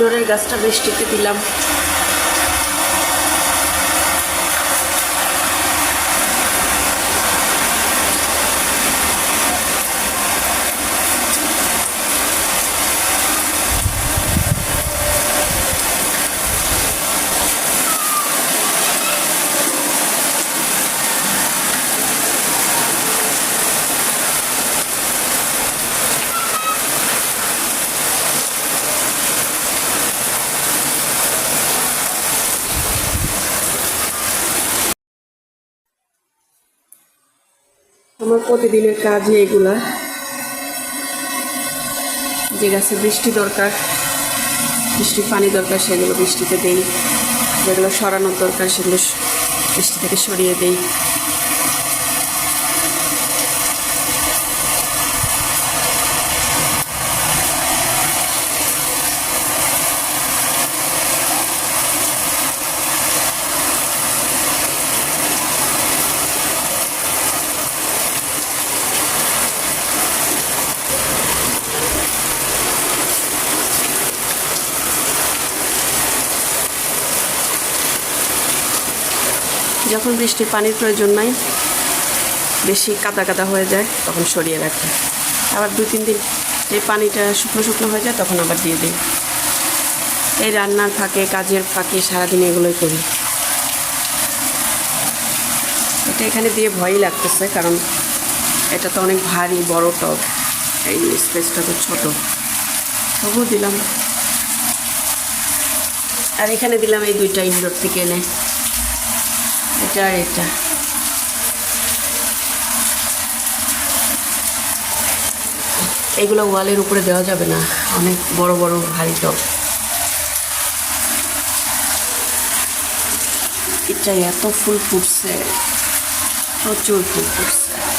ইনডোরের গাছটা বৃষ্টিতে দিলাম। আমার প্রতিদিনের কাজ এগুলা। যে গাছে বৃষ্টি দরকার, বৃষ্টির পানি দরকার, সেগুলো বৃষ্টিতে দেই। যেগুলো সরানোর দরকার, সেগুলো বৃষ্টি থেকে সরিয়ে দেই। যখন বৃষ্টির পানির প্রয়োজন নাই, বেশি কাদা কাদা হয়ে যায়, তখন সরিয়ে রাখি। আবার দু তিন দিন এই পানিটা শুকনো শুকনো হয়ে যায়, তখন আবার দিয়ে দিই। এই রান্নার ফাঁকে, কাজের ফাঁকে সারাদিন এগুলোই করি। এটা এখানে দিয়ে ভয়ই লাগতেছে, কারণ এটা তো অনেক ভারী, বড় টব। এই স্পেসটা তো ছোট। তবুও দিলাম। আর এখানে দিলাম এই দুইটা ইনডোর থেকে এনে। এটা আর এটা। এগুলো ওয়ালের উপরে দেওয়া যাবে না। অনেক বড় বড় ভারী টপ এটা এত ফুল ফুটছে। প্রচুর ফুল ফুটছে।